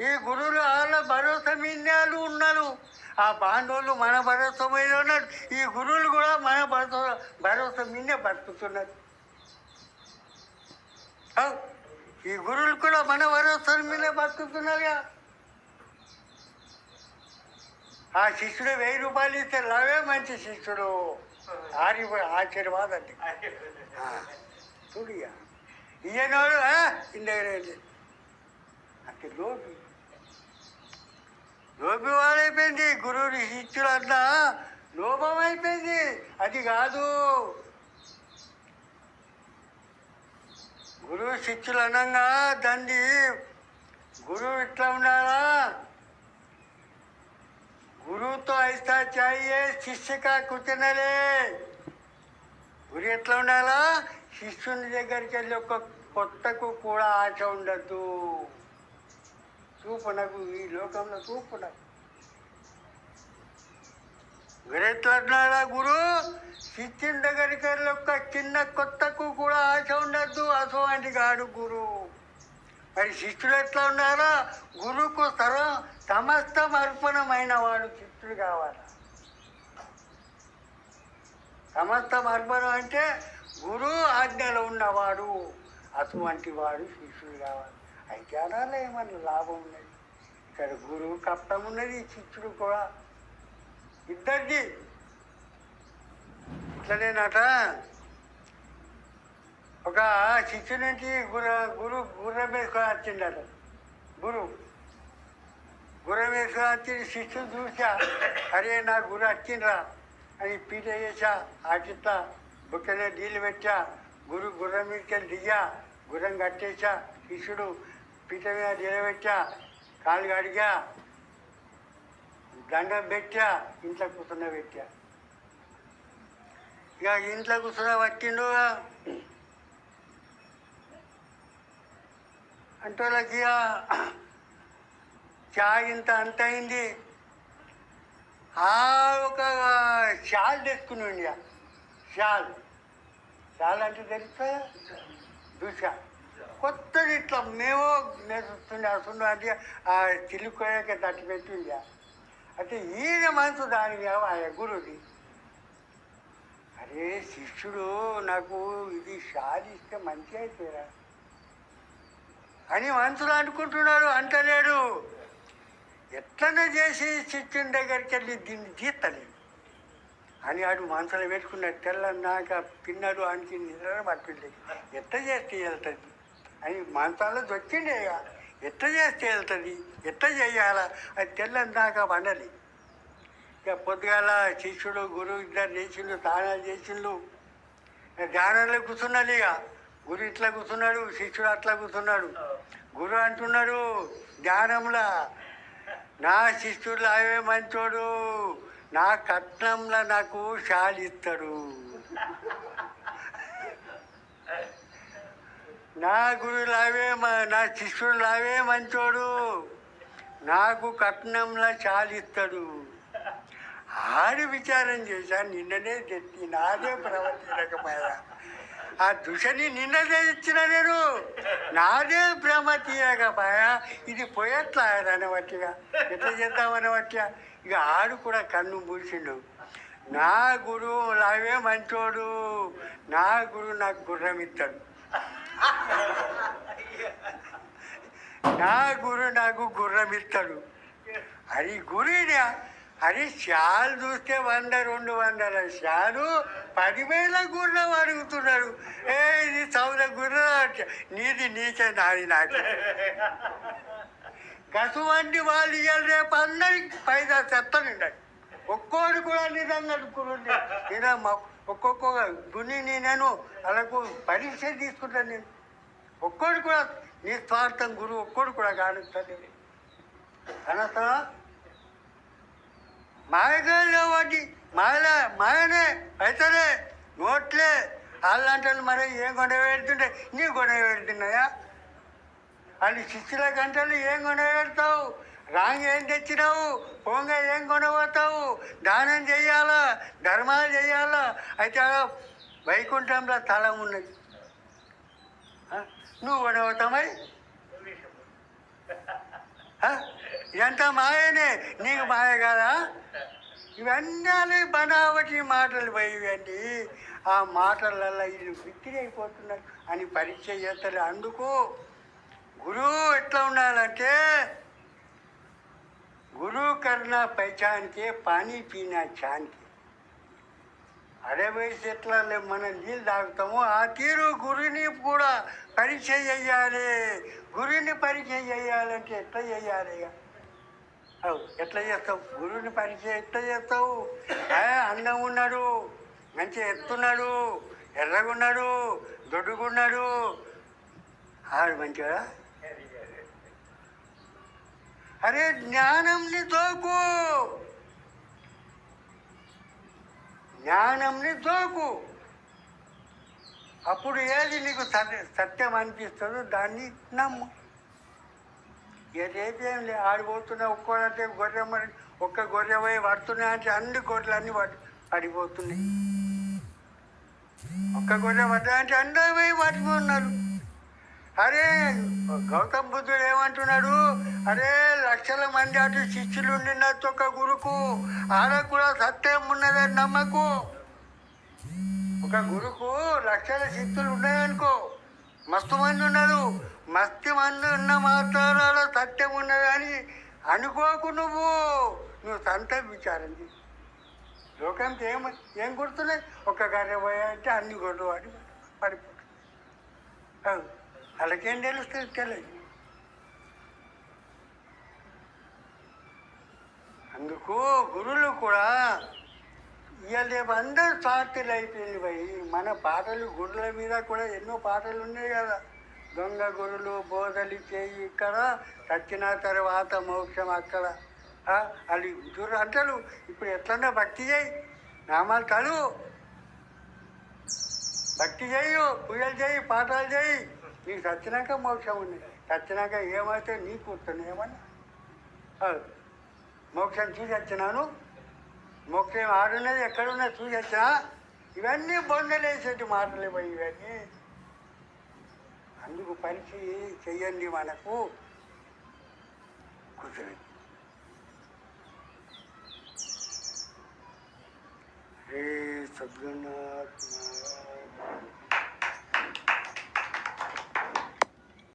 ఈ గురువులు వాళ్ళ భరోసా మీన్యాలు ఉన్నారు. ఆ పాండవులు మన భరోసా మీద ఉన్నారు. ఈ గురువులు కూడా మన భరోసా భరోసా మీదే బతుకుతున్నారు. ఈ గురువులు కూడా మన భరోసా మీదే బతుకుతున్నారుగా ఆ శిష్యుడు వెయ్యి రూపాయలు ఇస్తే లవే మంచి శిష్యుడు. ఆరి ఆశీర్వాదం చూడు ఇయ్యనోడు ఇందగ్గర అంటే లోటు. లోపివాడైపోయింది గురువుని శిష్యులంతా లోపం అయిపోయింది అది కాదు. గురువు శిష్యులు అనగా దాన్ని గురువు ఇట్లా ఉండాలా గురువుతో ఐస్తా చాయే శిష్యుగా కూర్చున్నలే గురు ఎట్లా ఉండాలా శిష్యుని దగ్గరికి వెళ్ళి ఒక కొత్తకు కూడా ఆశ ఉండద్దు చూపునకు ఈ లోకంలో చూపునకు. గురు గురు శిష్యుని దగ్గరికి ఒక్క చిన్న కొత్తకు కూడా ఆశ ఉండద్దు అటువంటి కాడు గురు. మరి శిష్యులు ఎట్లా ఉన్నారా? గురువుకు సర్వ సమస్తం అర్పణమైన వాడు శిష్యుడు కావాలి? సమస్తం అర్పణం అంటే గురువు ఆజ్ఞలో ఉన్నవాడు అటువంటి వాడు శిష్యుడు కావాలి. అజ్ఞానాలు ఏమన్నా లాభం ఉన్నది? ఇక్కడ గురువు కష్టం ఉన్నది శిష్యుడు కూడా. ఇద్దరికి ఇట్లనేనట. ఒక శిష్యుడి నుంచి గురు గురు గుర్రం వేసుకొని వచ్చిండట గురువు గుర్రం వేసుకొని వచ్చి శిష్యుని చూసా. అరే నా గురు వచ్చిండ్రా అని పీట చేసా ఆటిస్తా బుక్కనే నీళ్ళు పెట్టా. గురు గుర్రం మీదకి దిగా. గుర్రం కట్టేసా శిష్యుడు పీట మీద నిలబెట్టా కాళ్ళు కడిగా దండం పెట్టా ఇంట్లో కూర్చున్న పెట్టా. ఇక ఇంట్లో కూర్చున్న పట్టిండు. అంటే వాళ్ళకి ఇక చాయ్ ఇంత అంత అయింది. ఆ ఒక షాల్ తెచ్చుకుని ఉండి షాల్. షాల్ అంటే తెలుస్తా దుషా. కొత్తది ఇట్లా మేము నేర్చుతుండే అసలు అంటే ఆ చిలుకోయక తట్టి పెట్టింది అంటే ఈయన మనసు దాని మీద ఆ గురువుది అరే శిష్యుడు నాకు ఇది షాల్ ఇస్తే మంచి అయితేరా అని మనసులు అనుకుంటున్నాడు అంటలేడు. ఎట్లనే చేసి శిష్యుని దగ్గరికి వెళ్ళి దీన్ని తీర్తలేదు అని ఆడు మనసులో పెట్టుకున్నాడు తెల్లన్నాక పిన్నడు ఆనికి నిద్ర పట్టిండే ఎట్లా చేస్తే వెళ్తుంది? అని మనసాలో వచ్చిండే ఇక. ఎట్ట చేస్తే వెళ్తుంది? ఎట్ట చేయాలా? అది తెల్లన్నాక వండలి. ఇక పొద్దుగాల శిష్యుడు గురువు ఇద్దరు చేసిండు తానాలు చేసిండు ధ్యానంలో కూర్చున్నాడు ఇక. గురు ఇట్లా కూర్చున్నాడు శిష్యుడు అట్లా కూర్చున్నాడు. గురువు అంటున్నాడు ధ్యానంలా. నా శిష్యుడు అవే మంచోడు. నా కట్నంలో నాకు శాలిస్తాడు నా గురువులు అవే నా శిష్యుడు లావే మంచోడు. నాకు కట్నంలా చాలిస్తాడు ఇస్తాడు ఆడి విచారం చేశాను నిన్ననే తెచ్చి నాదే ప్రవర్తించకపోయా ఆ దుషని నిన్నదే ఇచ్చిన నేను. నాదే ప్రేమ తీయకపోయా ఇది పోయట్లా అనవట్టిగా. ఎట్లా చేద్దామనవట్టిగా ఇక ఆడు కూడా కన్ను మూసిండు. నా గురువు లావే మంచోడు. నా గురువు నాకు గుర్రం ఇస్తాడు నా గురు నాకు గుర్రం ఇస్తాడు. అది గురువునే అది షాలు చూస్తే వంద రెండు వందల శాలు పదివేల గుర్రం అడుగుతున్నాడు. ఏ ఇది చౌద గుర్రం నీది నీకే నాది నాకే. కసువంటి వాళ్ళు ఇవాళ రేపు అందరికి పైదా చెప్తానండి ఒక్కోడు కూడా నిజంగా అనుకున్నాడు ఇలా ఒక్కొక్క గుని నేను అలాకు పరీక్ష తీసుకుంటాను నేను. ఒక్కోడు కూడా నిస్వార్థం గురువు ఒక్కోడు కూడా కానుస్తాను అనసా మాయగా వాటి మాయలే మాయనే పైసలే నోట్లే వాళ్ళంటే మరి ఏం గొడవ పెడుతుంటే నీ గొడవ పెడుతున్నాయా? వాళ్ళు శిష్యుల గంటలు ఏం గొడవ పెడతావు? రాంగ్ ఏం తెచ్చినావు? పోంగ ఏం కొనబోతావు? దానం చేయాలా? ధర్మాలు చేయాలా? అయితే వైకుంఠంలో తలం ఉన్నది నువ్వు కొనబోతామై ఎంత మాయనే? నీకు మాయ కాదా? ఇవన్నీ బనావటి మాటలు పోయి ఆ మాటలలో వీళ్ళు బిక్కిరి అయిపోతున్నారు అని పరీక్ష చేస్తారు. అందుకు గురువు ఎట్లా ఉండాలంటే గురువు కర్ణ పైచానికే పానీ పీనా చాన్కి. అరే వయసు ఎట్లా లే- మనం నీళ్ళు తాగుతాము ఆ తీరు గురిని కూడా పరీక్ష చేయాలి గురిని పరీక్ష చేయాలంటే ఎట్లా చేయాలి ఇక? అవు ఎట్లా చేస్తావు? గురువుని పరీక్ష ఎట్లా చేస్తావు? అన్నం ఉన్నాడు మంచి ఎత్తున్నాడు ఎర్రగున్నాడు దొడ్డుగున్నాడు. ఆడు మంచిగా అరే జ్ఞానంని దోకు జ్ఞానంని దోకు. అప్పుడు ఏది నీకు సత్య- సత్యం అనిపిస్తుందో దాన్ని నమ్ము. ఏదేం లే ఆడిపోతున్నా ఒక్కోదంటే గొర్రె మరి ఒక్క గొర్రె పోయి పడుతున్నాయి అంటే అన్ని గొర్రెలన్నీ పడి పడిపోతున్నాయి. ఒక్క గొర్రె పడ్డా అంటే అందరూ పోయి పడిపోతున్నారు. అరే గౌతమ్ బుద్ధుడు ఏమంటున్నాడు? అరే లక్షల మంది అటు శిష్యులు ఉండినట్టు ఒక గురుకు ఆడ కూడా సత్యం ఉన్నదని నమ్మకు. ఒక గురుకు లక్షల శిష్యులు ఉన్నాయనుకో మస్తు మంది ఉన్నారు. మస్తు మంది ఉన్న మాత్రాల సత్యం ఉన్నది అని అనుకోకు నువ్వు. నువ్వు సంత విచారం చేయి. లోకంకి ఏం ఏం గుర్తున్నాయి? ఒక గర్రె పోయా అంటే అన్ని గొడవ వాడి పడిపోతాయి వాళ్ళకేం తెలుస్తుంది తెలియదు అందుకు గురువులు కూడా ఇవాళ రేపు అందరూ స్వార్థులు అయిపోయింది భయ్ మన పాటలు గురుల మీద కూడా ఎన్నో పాటలు ఉన్నాయి కదా దొంగ గురులు బోధలు చేయి ఇక్కడ చచ్చిన తర్వాత మోక్షం అక్కడ అది గురు అంటారు ఇప్పుడు ఎట్లన్నా భక్తి చేయి నామాలు చదువు భక్తి చేయు పూజలు చేయి పాఠాలు చేయి నీకు చచ్చినాక మోక్షం ఉంది చచ్చినాక ఏమైతే నీకు వస్తుంది ఏమన్నా? మోక్షం చూసి వచ్చినాను. మోక్షం ఆడున్నది ఎక్కడున్నది చూసి వచ్చినా ఇవన్నీ బొందలేసేటి మాటలు పోయి ఇవన్నీ. అందుకు పరీక్ష చెయ్యండి మనకు. కూర్చొని రే సద్గుణాత్మ